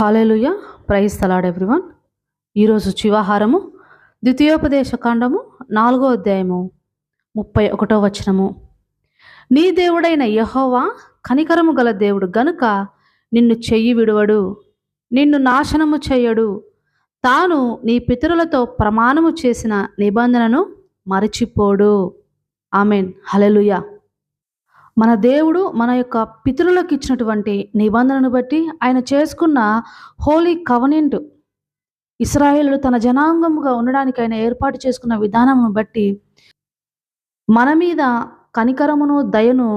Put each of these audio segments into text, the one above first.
Hallelujah. Praise తలాడ్ everyone. ఈరోజు చివాహారము ద్వితీయోపదేశ కాండము నాలుగో అధ్యాయము ముప్పై ఒకటో వచనము. నీ దేవుడైన యహోవా కనికరము గల దేవుడు గనుక నిన్ను చెయ్యి విడువడు నిన్ను నాశనము చేయడు. తాను నీ పితరులతో ప్రమాణము చేసిన నిబంధనను మరచిపోడు. ఆమెన్. హలెలుయా. మన దేవుడు మన యొక్క పితరులకు ఇచ్చినటువంటి నిబంధనను బట్టి ఆయన చేసుకున్న హోలీ కవనెంట్ ఇస్రాయేలు తన జనాంగముగా ఉండడానికి ఆయన ఏర్పాటు చేసుకున్న విధానమును బట్టి మన మీద కనికరమును దయను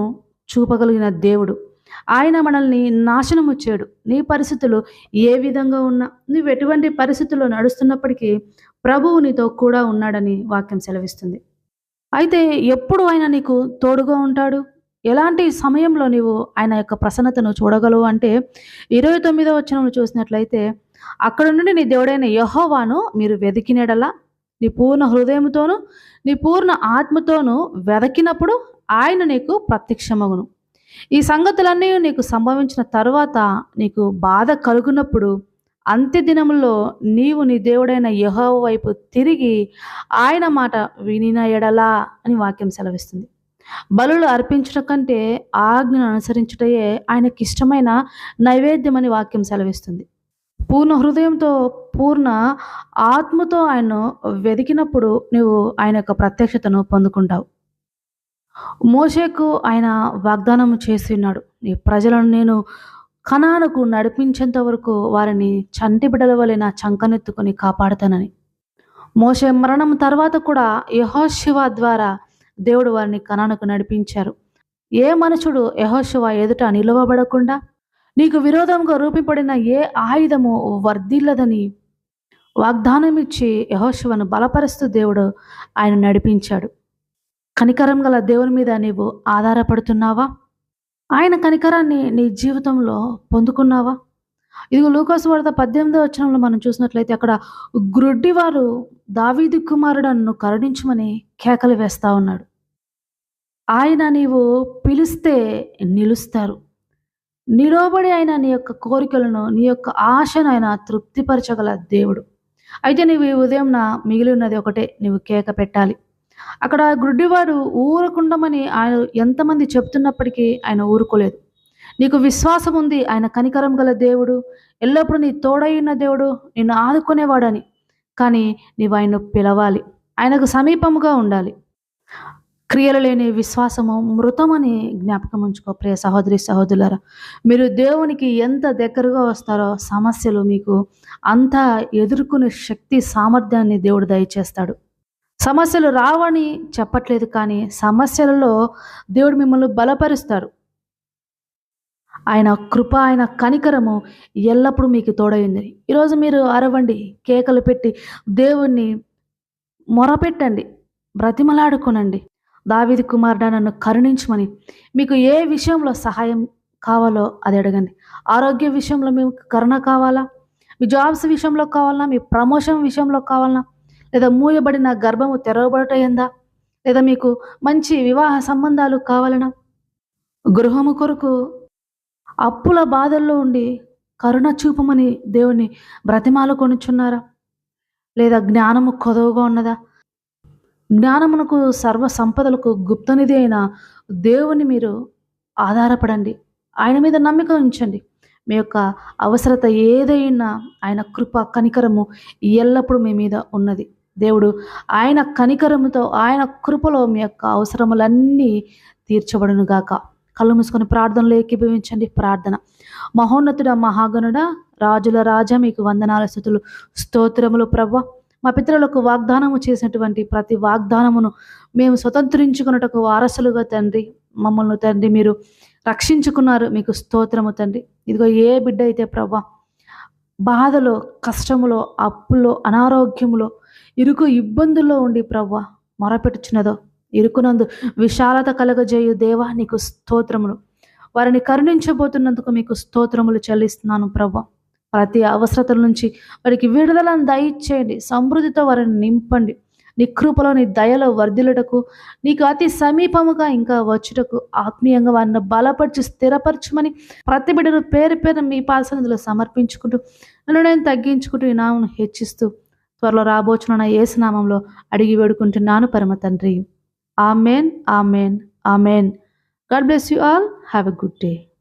చూపగలిగిన దేవుడు. ఆయన మనల్ని నాశనము చేయడు నీ పరిస్థితులు ఏ విధంగా ఉన్నా నువ్వు ఎటువంటి పరిస్థితుల్లో నడుస్తున్నప్పటికీ ప్రభువు నీతో కూడా ఉన్నాడని వాక్యం సెలవిస్తుంది. అయితే ఎప్పుడు ఆయన నీకు తోడుగా ఉంటాడు? ఎలాంటి సమయంలో నీవు ఆయన యొక్క ప్రసన్నతను చూడగలవు? అంటే ఇరవై తొమ్మిదో వచనం చూసినట్లయితే అక్కడ నుండి నీ దేవుడైన యహోవాను మీరు వెతికినడలా నీ పూర్ణ హృదయంతోనూ నీ పూర్ణ ఆత్మతోనూ వెదకినప్పుడు ఆయన నీకు ప్రత్యక్షమగును. ఈ సంగతులన్నీ నీకు సంభవించిన తర్వాత నీకు బాధ కలుగునప్పుడు అంత్య దినములో నీవు నీ దేవుడైన యహోవ వైపు తిరిగి ఆయన మాట వినిన ఎడలా అని వాక్యం సెలవిస్తుంది. బలులు అర్పించడం కంటే ఆజ్ఞను అనుసరించుటయే ఆయనకి ఇష్టమైన నైవేద్యం అని వాక్యం సెలవిస్తుంది. పూర్ణ హృదయంతో పూర్ణ ఆత్మతో ఆయన్ను వెతికినప్పుడు నువ్వు ఆయన యొక్క ప్రత్యక్షతను పొందుకుంటావు. మోషేకు ఆయన వాగ్దానం చేసి ఉన్నాడు. నీ ప్రజలను నేను కణాలకు నడిపించేంత వరకు వారిని చంటి బిడల వలె నా చంకనెత్తుకొని కాపాడుతానని. మోషే మరణం తర్వాత కూడా యహోశివ ద్వారా దేవుడు వారిని కణానికి నడిపించారు. ఏ మనుషుడు యహోశివ ఎదుట నిలవబడకుండా నీకు విరోధంగా రూపిపడిన ఏ ఆయుధము వర్ధిల్లదని వాగ్దానం ఇచ్చి యహోశివను బలపరుస్తూ దేవుడు ఆయన నడిపించాడు. కనికరం గల దేవుని మీద నీవు ఆధారపడుతున్నావా? ఆయన కనికరాన్ని నీ జీవితంలో పొందుకున్నావా? ఇదిగో లూకాసు వార్త పద్దెనిమిదో వచనంలో మనం చూసినట్లయితే అక్కడ గ్రుడ్డివారు దావీది కుమారుడు నన్ను కరుణించమని కేకలు వేస్తా ఉన్నాడు. ఆయన నీవు పిలిస్తే నిలుస్తారు. నిలబడి ఆయన నీ యొక్క కోరికలను నీ యొక్క ఆశను ఆయన తృప్తిపరచగల దేవుడు. అయితే నీవు ఈ ఉదయం నా మిగిలి ఉన్నది ఒకటే నీవు కేక పెట్టాలి. అక్కడ గుడ్డివాడు ఊరకుండమని ఆయన ఎంతమంది చెప్తున్నప్పటికీ ఆయన ఊరుకోలేదు. నీకు విశ్వాసం ఉంది. ఆయన కనికరం గల దేవుడు. ఎల్లప్పుడూ నీ తోడైన దేవుడు నిన్ను ఆదుకునేవాడని. కానీ నీవు ఆయన పిలవాలి. ఆయనకు సమీపముగా ఉండాలి. క్రియలు లేని విశ్వాసము మృతమని జ్ఞాపకం ఉంచుకో ప్రియ సహోదరి సహోదరులారా. మీరు దేవునికి ఎంత దగ్గరగా వస్తారో సమస్యలు మీకు అంత ఎదుర్కొనే శక్తి సామర్థ్యాన్ని దేవుడు దయచేస్తాడు. సమస్యలు రావని చెప్పట్లేదు కానీ సమస్యలలో దేవుడు మిమ్మల్ని బలపరుస్తారు ఆయన కృప ఆయన కనికరము ఎల్లప్పుడూ మీకు తోడైంది. ఈరోజు మీరు అరవండి కేకలు పెట్టి దేవుణ్ణి మొరపెట్టండి బ్రతిమలాడుకునండి. దావిది కుమారుడా నన్ను కరుణించమని మీకు ఏ విషయంలో సహాయం కావాలో అది అడగండి. ఆరోగ్య విషయంలో మీకు కరుణ కావాలా? మీ జాబ్స్ విషయంలో కావాలన్నా మీ ప్రమోషన్ విషయంలో కావాలన్నా లేదా మూయబడిన గర్భము తెరవబడటయిందా లేదా మీకు మంచి వివాహ సంబంధాలు కావాలనా? గృహము కొరకు అప్పుల బాధల్లో ఉండి కరుణ చూపమని దేవుని బ్రతిమాలు కొనుచున్నారా? లేదా జ్ఞానము కొదవగా ఉన్నదా? జ్ఞానమునకు సర్వ సంపదలకు గుప్తనిధి అయిన దేవుని మీరు ఆధారపడండి. ఆయన మీద నమ్మిక ఉంచండి. మీ యొక్క అవసరత ఏదైనా ఆయన కృప కనికరము ఎల్లప్పుడూ మీ మీద ఉన్నది. దేవుడు ఆయన కనికరముతో ఆయన కృపలో మీ యొక్క అవసరములన్నీ తీర్చబడునుగాక. గాక కళ్ళు మూసుకొని ప్రార్థనలో ఏకీభవించండి. ప్రార్థన. మహోన్నతుడ మహాగణుడ రాజుల రాజా మీకు వందనాల స్థుతులు స్తోత్రములు ప్రభ మా పితరులకు వాగ్దానము చేసినటువంటి ప్రతి వాగ్దానమును మేము స్వతంత్రించుకున్నటకు వారసులుగా తండ్రి మమ్మల్ని తండ్రి మీరు రక్షించుకున్నారు. మీకు స్తోత్రము తండ్రి. ఇదిగో ఏ బిడ్డ అయితే ప్రవ్వ బాధలో కష్టములో అప్పులో అనారోగ్యములో ఇరుకు ఇబ్బందుల్లో ఉండి ప్రవ్వ మొరపెట్టుచున్నదో ఇరుకునందు విశాలత కలగజేయు దేవా నీకు స్తోత్రములు. వారిని కరుణించబోతున్నందుకు మీకు స్తోత్రములు చెల్లిస్తున్నాను ప్రభ. ప్రతి అవసరతల నుంచి వారికి విడుదలను దయచేయండి. సమృద్ధితో వారిని నింపండి. నీ కృపలో నీ దయలో వర్ధిలుటకు నీకు అతి సమీపముగా ఇంకా వచ్చుటకు ఆత్మీయంగా వారిని బలపరిచి స్థిరపరచమని ప్రతి బిడ్డను పేరు పేరు మీ పాసనదిలో సమర్పించుకుంటూ నన్ను నేను తగ్గించుకుంటూ ఈ నామను హెచ్చిస్తూ త్వరలో రాబోచున్న నా ఏసునామంలో అడిగి వేడుకుంటున్నాను పరమ తండ్రి. Amen, Amen, Amen. God bless you all. Have a good day.